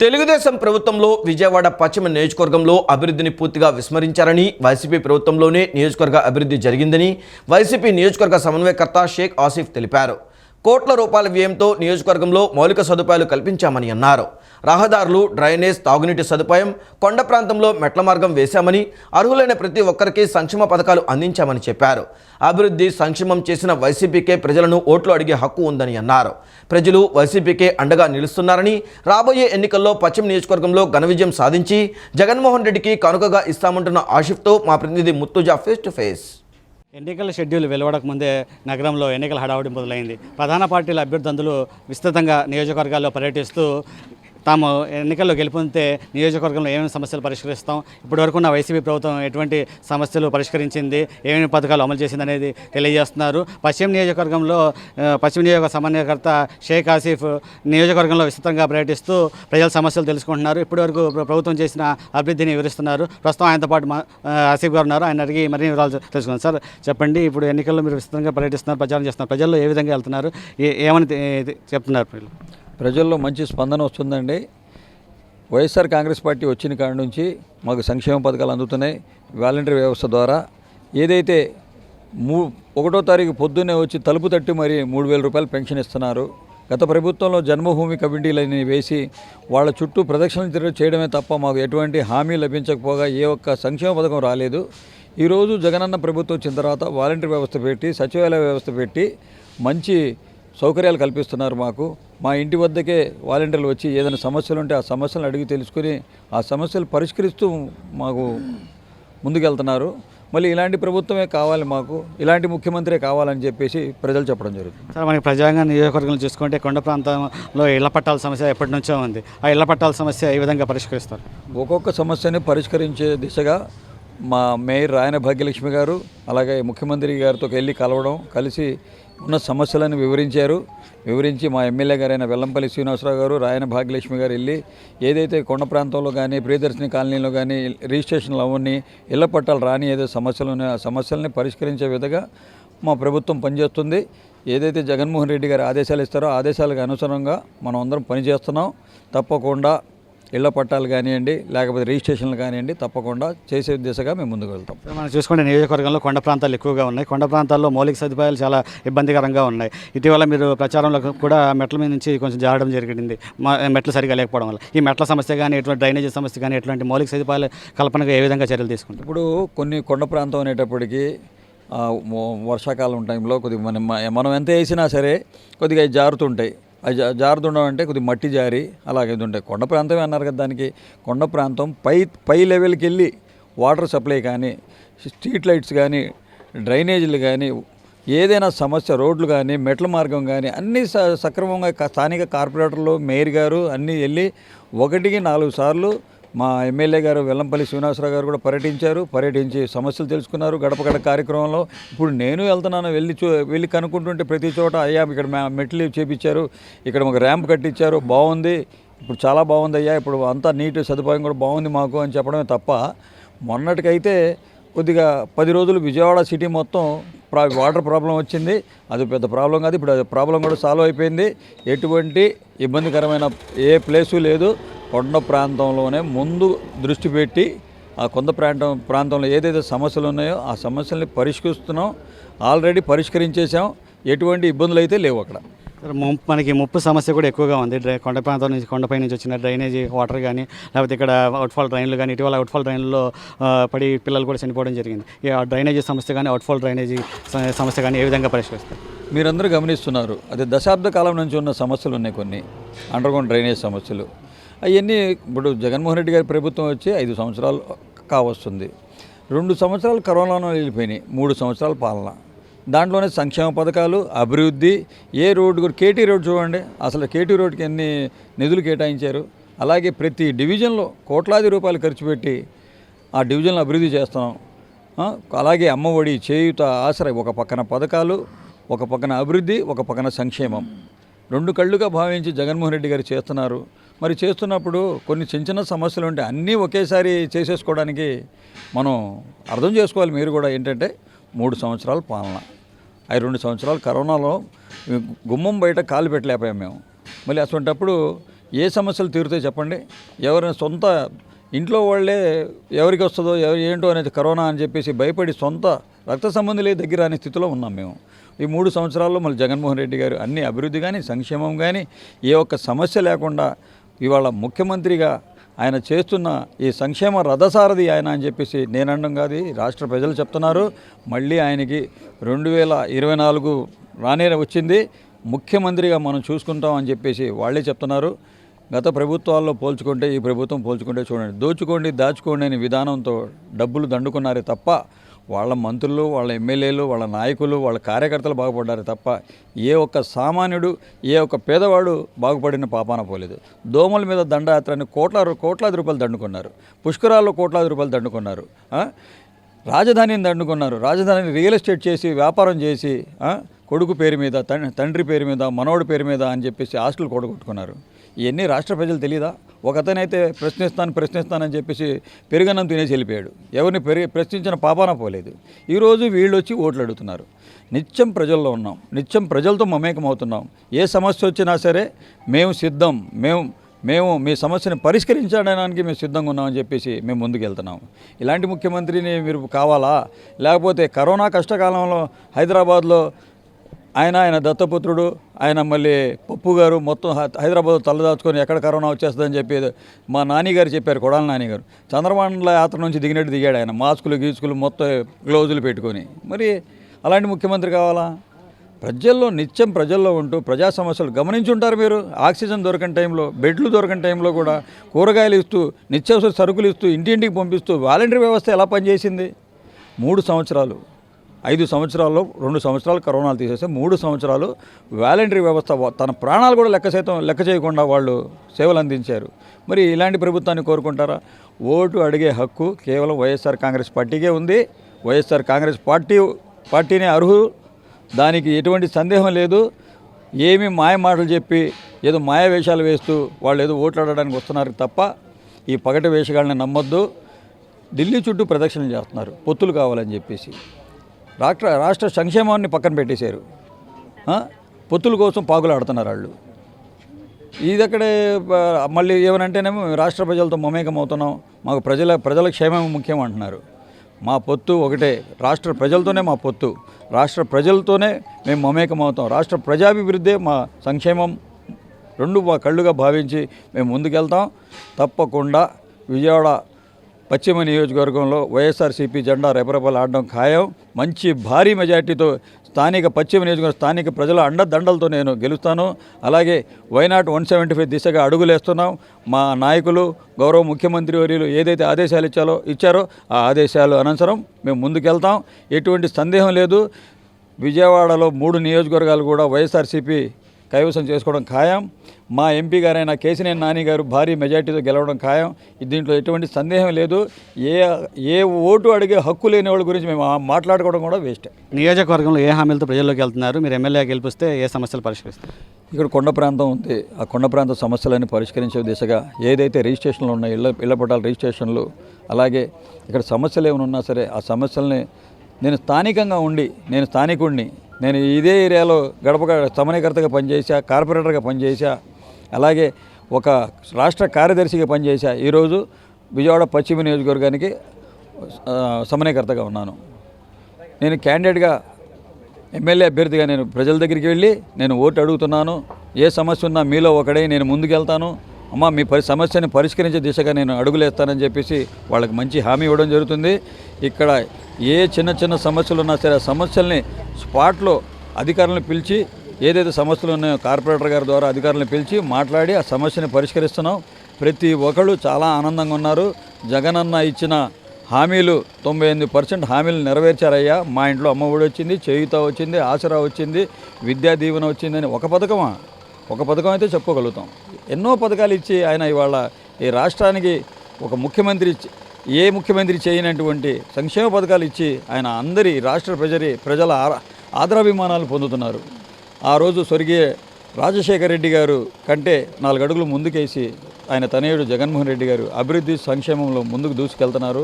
తెలుగుదేశం ప్రభుత్వంలో విజయవాడ పశ్చిమ నియోజకవర్గంలో అభివృద్ధిని పూర్తిగా విస్మరించారని వైసీపీ ప్రభుత్వంలోనే నియోజకవర్గ అభివృద్ధి జరిగిందని వైసీపీ నియోజకవర్గ సమన్వయకర్త షేక్ ఆసిఫ్ తెలిపారు. కోట్ల రూపాయల వ్యయంతో నియోజకవర్గంలో మౌలిక సదుపాయాలు కల్పించామని అన్నారు. రహదారులు డ్రైనేజ్ తాగునీటి సదుపాయం కొండ ప్రాంతంలో మెట్ల మార్గం వేశామని అర్హులైన ప్రతి ఒక్కరికి సంక్షేమ పథకాలు అందించామని చెప్పారు. అభివృద్ధి సంక్షేమం చేసిన వైసీపీకే ప్రజలను ఓట్లు అడిగే హక్కు ఉందని అన్నారు. ప్రజలు వైసీపీకే అండగా నిలుస్తున్నారని రాబోయే ఎన్నికల్లో పశ్చిమ నియోజకవర్గంలో ఘన విజయం సాధించి జగన్మోహన్ రెడ్డికి కనుకగా ఇస్తామంటున్న ఆషిఫ్తో మా ప్రతినిధి ముత్తుజా ఫేస్ టు ఫేస్ ఎన్నికల షెడ్యూల్ వెలువడక ముందే నగరంలో ఎన్నికల హడావుడి మొదలైంది. ప్రధాన పార్టీల అభ్యర్థులు విస్తృతంగా నియోజకవర్గాల్లో పర్యటిస్తూ తాము ఎన్నికల్లో గెలుపొందితే నియోజకవర్గంలో ఏమేమి సమస్యలు పరిష్కరిస్తాం? ఇప్పటివరకు ఉన్న వైసీపీ ప్రభుత్వం ఎటువంటి సమస్యలు పరిష్కరించింది? ఏమేమి పథకాలు అమలు చేసింది అనేది తెలియజేస్తున్నారు. పశ్చిమ నియోజకవర్గంలో పశ్చిమ నియోజక సమన్వయకర్త షేక్ ఆసిఫ్ నియోజకవర్గంలో విస్తృతంగా పర్యటిస్తూ ప్రజల సమస్యలు తెలుసుకుంటున్నారు. ఇప్పటివరకు ప్రభుత్వం చేసిన అభివృద్ధిని వివరిస్తున్నారు. ప్రస్తుతం ఆయనతో పాటు మా- ఆసిఫ్ గారు ఉన్నారు. ఆయన అడిగి మరిన్ని వివరాలు తెలుసుకున్నాను సార్ చెప్పండి. ఇప్పుడు ఎన్నికల్లో మీరు విస్తృతంగా పర్యటిస్తున్నారు ప్రచారం చేస్తున్నారు. ప్రజల్లో ఏ విధంగా వెళ్తున్నారు? ఏమని చెప్తున్నారు ప్రజల్లో మంచి స్పందన వస్తుందండి. వైఎస్ఆర్ కాంగ్రెస్ పార్టీ వచ్చిన కాడ నుంచి మాకు సంక్షేమ పథకాలు అందుతున్నాయి. వాలంటరీ వ్యవస్థ ద్వారా ఏదైతే మూ ఒకటో తారీఖు పొద్దున్నే వచ్చి తలుపు తట్టి మరి మూడు వేల రూపాయలు పెన్షన్ ఇస్తున్నారు. గత ప్రభుత్వంలో జన్మభూమి కమిటీలని వేసి వాళ్ళ చుట్టూ ప్రదక్షిణలు తిరగ చేయడమే తప్ప మాకు ఎటువంటి హామీ లభించకపోగా ఏ ఒక్క సంక్షేమ పథకం రాలేదు. ఈరోజు జగనన్న ప్రభుత్వం వచ్చిన తర్వాత వాలంటరీ వ్యవస్థ పెట్టి సచివాలయ వ్యవస్థ పెట్టి మంచి సౌకర్యాలు కల్పిస్తున్నారు మాకు. మా ఇంటి వద్దకే వాలంటీర్లు వచ్చి ఏదైనా సమస్యలు ఉంటే ఆ సమస్యలను అడిగి తెలుసుకుని ఆ సమస్యలు పరిష్కరిస్తూ మాకు ముందుకెళ్తున్నారు. మళ్ళీ ఇలాంటి ప్రభుత్వమే కావాలి మాకు ఇలాంటి ముఖ్యమంత్రే కావాలని చెప్పేసి ప్రజలు చెప్పడం జరుగుతుంది. సార్ మనకి ప్రజాంగ నియోజకవర్గంలో చూసుకుంటే కొండ ప్రాంతంలో ఇళ్ళ పట్టాల సమస్య ఎప్పటి నుంచో ఉంది. ఆ ఇళ్ళ పట్టాల సమస్య ఏ విధంగా పరిష్కరిస్తారు? ఒక్కొక్క సమస్యని పరిష్కరించే దిశగా మా మేయర్ రాయన భాగ్యలక్ష్మి గారు అలాగే ముఖ్యమంత్రి గారితో వెళ్ళి కలవడం కలిసి ఉన్న సమస్యలను వివరించారు. వివరించి మా ఎమ్మెల్యే గారైన వెల్లంపల్లి శ్రీనివాసరావు గారు రాయన భాగ్యలక్ష్మి గారు వెళ్ళి ఏదైతే కొండ ప్రాంతంలో కానీ ప్రియదర్శిని కాలనీలో కానీ రిజిస్ట్రేషన్లు అవన్నీ ఇళ్ళ పట్టాలు రాని ఏదో సమస్యలు ఆ సమస్యల్ని పరిష్కరించే విధంగా మా ప్రభుత్వం పనిచేస్తుంది. ఏదైతే జగన్మోహన్ రెడ్డి గారు ఆదేశాలు ఇస్తారో ఆదేశాలకు అనుసరంగా మనం అందరం పనిచేస్తున్నాం. తప్పకుండా ఇళ్ళ పట్టాలు కానివ్వండి లేకపోతే రిజిస్ట్రేషన్లు కానివ్వండి తప్పకుండా చేసే దిశగా మేము ముందుకు వెళ్తాం. మనం చూసుకుంటే నియోజకవర్గంలో కొండ ప్రాంతాలు ఎక్కువగా ఉన్నాయి. కొండ ప్రాంతాల్లో మౌలిక సదుపాయాలు చాలా ఇబ్బందికరంగా ఉన్నాయి. ఇటీవల మీరు ప్రచారంలో కూడా మెట్ల మీద నుంచి కొంచెం జారడం జరిగింది. మెట్లు సరిగా లేకపోవడం వల్ల. ఈ మెట్ల సమస్య కానీ ఎటువంటి డ్రైనేజీ సమస్య కానీ ఎటువంటి మౌలిక సదుపాయాల కల్పనగా ఏ విధంగా చర్యలు తీసుకుంటారు? ఇప్పుడు కొన్ని కొండ ప్రాంతం అనేటప్పటికీ వర్షాకాలం టైంలో కొద్దిగా మనం మనం ఎంత వేసినా సరే కొద్దిగా జారుతుంటాయి. అది జారుతుండడం అంటే కొద్దిగా మట్టి జారి అలాగే ఇది ఉంటాయి కొండ ప్రాంతమే అన్నారు కదా దానికి. కొండ ప్రాంతం పై పై లెవెల్కి వెళ్ళి వాటర్ సప్లై కానీ స్ట్రీట్ లైట్స్ కానీ డ్రైనేజీలు కానీ ఏదైనా సమస్య రోడ్లు కానీ మెట్ల మార్గం కానీ అన్నీ స- సక్రమంగా స్థానిక కార్పొరేటర్లు మేయర్ గారు అన్నీ వెళ్ళి ఒకటికి నాలుగు సార్లు మా ఎమ్మెల్యే గారు వెల్లంపల్లి శ్రీనివాసరావు గారు కూడా పర్యటించారు. పర్యటించి సమస్యలు తెలుసుకున్నారు. గడప గడప కార్యక్రమంలో ఇప్పుడు నేను వెళ్తున్నాను. వెళ్ళి చూ వెళ్ళి కనుక్కుంటుంటే ప్రతి చోట అయ్యా ఇక్కడ మా మెట్లు చేపించారు. ఇక్కడ ఒక ర్యాంప్ కట్టించారు. బాగుంది. ఇప్పుడు చాలా బాగుంది అయ్యా. ఇప్పుడు అంతా నీటి సదుపాయం కూడా బాగుంది మాకు అని చెప్పడమే తప్ప మొన్నటికైతే కొద్దిగా పది రోజులు విజయవాడ సిటీ మొత్తం ప్రా వాటర్ ప్రాబ్లం వచ్చింది. అది పెద్ద ప్రాబ్లం కాదు. ఇప్పుడు అది ప్రాబ్లం కూడా సాల్వ్ అయిపోయింది. ఎటువంటి ఇబ్బందికరమైన ఏ ప్లేసు లేదు. కొండ ప్రాంతంలోనే ముందు దృష్టి పెట్టి ఆ కొండ ప్రాంతం ప్రాంతంలో ఏదైతే సమస్యలు ఉన్నాయో ఆ సమస్యల్ని పరిష్కరిస్తున్నాం. ఆల్రెడీ పరిష్కరించేసాం ఎటువంటి ఇబ్బందులు అయితే లేవు అక్కడ. మనకి ముప్పు సమస్య కూడా ఎక్కువగా ఉంది. డ్రై కొండ ప్రాంతం నుంచి కొండపై నుంచి వచ్చిన డ్రైనేజీ వాటర్ కానీ లేకపోతే ఇక్కడ అవుట్ఫాల్ డ్రైన్లు కానీ ఇటీవల అవుట్ఫాల్ డ్రైన్లలో ఆ, పడి పిల్లలు కూడా చనిపోవడం జరిగింది. ఈ ఆ డ్రైనేజీ సమస్య కానీ అవుట్ఫాల్ డ్రైనేజీ సమస్య కానీ ఏ విధంగా పరిష్కరిస్తారు? మీరందరూ గమనిస్తున్నారు. అది దశాబ్ద కాలం నుంచి ఉన్న సమస్యలు ఉన్నాయి కొన్ని. అండర్గ్రౌండ్ డ్రైనేజ్ సమస్యలు అవన్నీ ఇప్పుడు జగన్మోహన్ రెడ్డి గారి ప్రభుత్వం వచ్చి ఐదు సంవత్సరాలు కావస్తుంది. రెండు సంవత్సరాలు కరోనాలో వెళ్ళిపోయినాయి. మూడు సంవత్సరాల పాలన. దాంట్లోనే సంక్షేమ పథకాలు అభివృద్ధి ఏ రోడ్డు కూడా కేటీ రోడ్ చూడండి. అసలు కేటీ రోడ్కి ఎన్ని నిధులు కేటాయించారు? అలాగే ప్రతి డివిజన్లో కోట్లాది రూపాయలు ఖర్చు పెట్టి ఆ డివిజన్లో అభివృద్ధి చేస్తున్నాం. అలాగే అమ్మఒడి చేయుత ఆసరా ఒక పక్కన పథకాలు ఒక పక్కన అభివృద్ధి ఒక పక్కన సంక్షేమం. రెండు కళ్ళుగా భావించి జగన్మోహన్ రెడ్డి గారు చేస్తున్నారు. మరి చేస్తున్నప్పుడు కొన్ని చిన్న చిన్న సమస్యలు ఉంటాయి అన్నీ ఒకేసారి చేసేసుకోవడానికి మనం అర్థం చేసుకోవాలి మీరు కూడా ఏంటంటే మూడు సంవత్సరాల పాలన. అవి రెండు సంవత్సరాలు కరోనాలో గుమ్మం బయట కాలు పెట్టలేకపోయాం మేము. మళ్ళీ అటువంటప్పుడు ఏ సమస్యలు తీరుతాయి చెప్పండి. ఎవరైనా సొంత ఇంట్లో వాళ్ళే ఎవరికి వస్తుందో ఎవరు ఏంటో అనేది కరోనా అని చెప్పేసి భయపడి సొంత రక్త సంబంధులే దగ్గర అనే స్థితిలో ఉన్నాం మేము. ఈ మూడు సంవత్సరాల్లో మళ్ళీ జగన్మోహన్ రెడ్డి గారు అన్ని అభివృద్ధి కానీ సంక్షేమం కానీ ఏ ఒక్క సమస్య లేకుండా ఇవాళ ముఖ్యమంత్రిగా ఆయన చేస్తున్న ఈ సంక్షేమ రథసారథి ఆయన అని చెప్పేసి నేను కాదు రాష్ట్ర ప్రజలు చెప్తున్నారు. మళ్ళీ ఆయనకి రెండు వేల ఇరవై నాలుగు రానే వచ్చింది. ముఖ్యమంత్రిగా మనం చూసుకుంటాం అని చెప్పేసి వాళ్ళే చెప్తున్నారు. గత ప్రభుత్వాల్లో పోల్చుకుంటే ఈ ప్రభుత్వం పోల్చుకుంటే చూడండి దోచుకోండి దాచుకోండి అనే విధానంతో డబ్బులు దండుకున్నారే తప్ప వాళ్ళ మంత్రులు వాళ్ళ ఎమ్మెల్యేలు వాళ్ళ నాయకులు వాళ్ళ కార్యకర్తలు బాగుపడ్డారు తప్ప ఏ ఒక్క సామాన్యుడు ఏ ఒక్క పేదవాడు బాగుపడిన పాపాన పోలేదు. దోమల మీద దండయాత్రని కోట్ల కోట్లాది రూపాయలు దండుకున్నారు. పుష్కరాల్లో కోట్లాది రూపాయలు దండుకున్నారు. రాజధానిని దండుకున్నారు. రాజధానిని రియల్ ఎస్టేట్ చేసి వ్యాపారం చేసి కొడుకు పేరు మీద తండ్రి పేరు మీద మనవడి పేరు మీద అని చెప్పేసి ఆస్తులు కూడగొట్టుకున్నారు. ఇవన్నీ రాష్ట్ర ప్రజలు తెలియదా ఒకతనైతే ప్రశ్నిస్తాను ప్రశ్నిస్తానని చెప్పేసి పెరుగన్నం తినేసి వెళ్ళిపోయాడు. ఎవరిని పెరిగి ప్రశ్నించిన పాపాన పోలేదు. ఈరోజు వీళ్ళు వచ్చి ఓట్లు అడుగుతున్నారు. నిత్యం ప్రజల్లో ఉన్నాం. నిత్యం ప్రజలతో మమేకం అవుతున్నాం ఏ సమస్య వచ్చినా సరే మేము సిద్ధం. మేము మేము మీ సమస్యను పరిష్కరించడానికి మేము సిద్ధంగా ఉన్నామని చెప్పేసి మేము ముందుకు వెళ్తున్నాం ఇలాంటి ముఖ్యమంత్రిని మీరు కావాలా? లేకపోతే కరోనా కష్టకాలంలో హైదరాబాద్లో ఆయన ఆయన దత్తపుత్రుడు ఆయన మళ్ళీ పప్పు గారు మొత్తం హై- హైదరాబాద్ తలదాచుకొని ఎక్కడ కరోనా వచ్చేస్తుందని చెప్పి మా నాన్నగారు చెప్పారు కొడాల నాన్నగారు చంద్రబాబు యాత్ర నుంచి దిగినట్టు దిగాడు ఆయన. మాస్కులు గీసుకులు మొత్తం గ్లౌజులు పెట్టుకొని. మరి అలాంటి ముఖ్యమంత్రి కావాలా? ప్రజల్లో నిత్యం ప్రజల్లో ఉంటూ ప్రజా సమస్యలు గమనించుంటారు మీరు. ఆక్సిజన్ దొరకని టైంలో బెడ్లు దొరకని టైంలో కూడా కూరగాయలు ఇస్తూ నిత్యావసర సరుకులు ఇస్తూ ఇంటింటికి పంపిస్తూ వాలంటరీ వ్యవస్థ ఎలా పనిచేసింది? మూడు సంవత్సరాలు ఐదు సంవత్సరాల్లో రెండు సంవత్సరాలు కరోనాలు తీసేస్తే మూడు సంవత్సరాలు వాలంటరీ వ్యవస్థ తన ప్రాణాలు కూడా లెక్క సైతం లెక్క చేయకుండా వాళ్ళు సేవలు అందించారు. మరి ఇలాంటి ప్రభుత్వాన్ని కోరుకుంటారా? ఓటు అడిగే హక్కు కేవలం వైఎస్ఆర్ కాంగ్రెస్ పార్టీకే ఉంది. వైఎస్ఆర్ కాంగ్రెస్ పార్టీ పార్టీనే అర్హు దానికి ఎటువంటి సందేహం లేదు. ఏమి మాయ మాటలు చెప్పి ఏదో మాయ వేషాలు వేస్తూ వాళ్ళు ఏదో ఓట్లాడడానికి వస్తున్నారు తప్ప ఈ పగటి వేషగాళ్ళని నమ్మొద్దు. ఢిల్లీ చుట్టూ ప్రదక్షిణలు చేస్తున్నారు. పొత్తులు కావాలని చెప్పేసి. రాష్ట్ర రాష్ట్ర సంక్షేమాన్ని పక్కన పెట్టేశారు. పొత్తుల కోసం పాకులాడుతున్నారు వాళ్ళు. ఇది అక్కడే మళ్ళీ ఏమనంటేనేమో రాష్ట్ర ప్రజలతో మమేకం అవుతున్నాం మాకు ప్రజల ప్రజల క్షేమం ముఖ్యం అంటున్నారు. మా పొత్తు ఒకటే. రాష్ట్ర ప్రజలతోనే మా పొత్తు. రాష్ట్ర ప్రజలతోనే మేము మమేకం అవుతాం రాష్ట్ర ప్రజాభివృద్ధే మా సంక్షేమం. రెండు మా కళ్ళుగా భావించి మేము ముందుకెళ్తాం. తప్పకుండా విజయవాడ పశ్చిమ నియోజకవర్గంలో వైఎస్ఆర్సీపీ జెండా రెపరెపలు ఆడడం ఖాయం. మంచి భారీ మెజార్టీతో స్థానిక పశ్చిమ నియోజకవర్గ స్థానిక ప్రజల అండదండలతో నేను గెలుస్తాను. అలాగే వైనాట్ వన్ సెవెంటీ ఫైవ్ దిశగా అడుగులేస్తున్నాం. మా నాయకులు గౌరవ ముఖ్యమంత్రి వర్యులు ఏదైతే ఆదేశాలు ఇచ్చారో ఇచ్చారో ఆ ఆదేశాలు అనంతరం మేము ముందుకెళ్తాం. ఎటువంటి సందేహం లేదు. విజయవాడలో మూడు నియోజకవర్గాలు కూడా వైఎస్ఆర్సీపీ కైవసం చేసుకోవడం ఖాయం. మా ఎంపీ గారైన కేసినేని నాని గారు భారీ మెజార్టీతో గెలవడం ఖాయం. దీంట్లో ఎటువంటి సందేహం లేదు. ఏ ఏ ఓటు అడిగే హక్కు లేని వాళ్ళ గురించి మేము మాట్లాడుకోవడం కూడా వేస్ట్. నియోజకవర్గంలో ఏ హామీలతో ప్రజల్లోకి వెళ్తున్నారు? మీరు ఎమ్మెల్యే గెలిపిస్తే ఏ సమస్యలు పరిష్కరిస్తారు? ఇక్కడ కొండ ప్రాంతం ఉంది. ఆ కొండ ప్రాంత సమస్యలను పరిష్కరించే దిశగా ఏదైతే రిజిస్ట్రేషన్లు ఉన్నాయో ఇళ్ళ ఇళ్ళ పట్టాల రిజిస్ట్రేషన్లు అలాగే ఇక్కడ సమస్యలు ఏమైనా ఉన్నా సరే ఆ సమస్యల్ని నేను స్థానికంగా ఉండి నేను స్థానికుడిని నేను ఇదే ఏరియాలో గడప సమన్వయకర్తగా పనిచేశా కార్పొరేటర్గా పనిచేశా అలాగే ఒక రాష్ట్ర కార్యదర్శిగా పనిచేశా. ఈరోజు విజయవాడ పశ్చిమ నియోజకవర్గానికి సమన్వయకర్తగా ఉన్నాను. నేను క్యాండిడేట్గా ఎమ్మెల్యే అభ్యర్థిగా నేను ప్రజల దగ్గరికి వెళ్ళి నేను ఓటు అడుగుతున్నాను. ఏ సమస్య ఉన్నా మీలో ఒకడే నేను ముందుకెళ్తాను. అమ్మ మీ పరి సమస్యని పరిష్కరించే దిశగా నేను అడుగులేస్తానని చెప్పేసి వాళ్ళకి మంచి హామీ ఇవ్వడం జరుగుతుంది. ఇక్కడ ఏ చిన్న చిన్న సమస్యలు ఉన్నా సరే ఆ సమస్యల్ని స్పాట్లో అధికారులను పిలిచి ఏదైతే సమస్యలు ఉన్నాయో కార్పొరేటర్ గారి ద్వారా అధికారులను పిలిచి మాట్లాడి ఆ సమస్యని పరిష్కరిస్తున్నాం. ప్రతి ఒక్కళ్ళు చాలా ఆనందంగా ఉన్నారు. జగనన్న ఇచ్చిన హామీలు తొంభై ఎనిమిది పర్సెంట్ హామీలు నెరవేర్చారయ్యా. మా ఇంట్లో అమ్మఒడి వచ్చింది చేయుత వచ్చింది ఆసరా వచ్చింది విద్యా దీవెన వచ్చిందని ఒక పథకమా? ఒక పథకం అయితే చెప్పుకోగలుగుతాం. ఎన్నో పథకాలు ఇచ్చి ఆయన ఇవాళ ఈ రాష్ట్రానికి ఒక ముఖ్యమంత్రి ఏ ముఖ్యమంత్రి చేయనటువంటి సంక్షేమ పథకాలు ఇచ్చి ఆయన అందరి రాష్ట్ర ప్రజరి ప్రజల ఆదరాభిమానాలు పొందుతున్నారు. ఆ రోజు స్వర్గీయ రాజశేఖర రెడ్డి గారు కంటే నాలుగు అడుగులు ముందుకేసి ఆయన తనయుడు జగన్మోహన్ రెడ్డి గారు అభివృద్ధి సంక్షేమంలో ముందుకు దూసుకెళ్తున్నారు.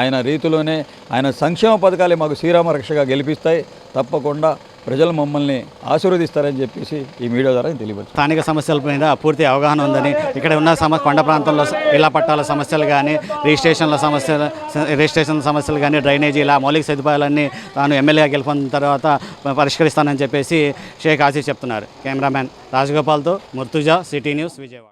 ఆయన రీతిలోనే ఆయన సంక్షేమ పథకాలే మాకు శ్రీరామ రక్షగా గెలిపిస్తాయి. తప్పకుండా ప్రజలు మమ్మల్ని ఆశీర్వదిస్తారని చెప్పేసి ఈ మీడియా ద్వారా తెలియవచ్చు స్థానిక సమస్యల మీద పూర్తి అవగాహన ఉందని ఇక్కడ ఉన్న సమ కొండ ప్రాంతంలో ఇళ్ళ పట్టాల సమస్యలు కానీ రిజిస్ట్రేషన్ల సమస్యలు రిజిస్ట్రేషన్ సమస్యలు కానీ డ్రైనేజీ ఇలా మౌలిక సదుపాయాలన్నీ తాను ఎమ్మెల్యేగా గెలుపొందిన తర్వాత పరిష్కరిస్తానని చెప్పేసి షేక్ ఆసిఫ్ చెప్తున్నారు. కెమెరామ్యాన్ రాజగోపాల్తో ముర్తుజా సిటీ న్యూస్ విజయవాడ.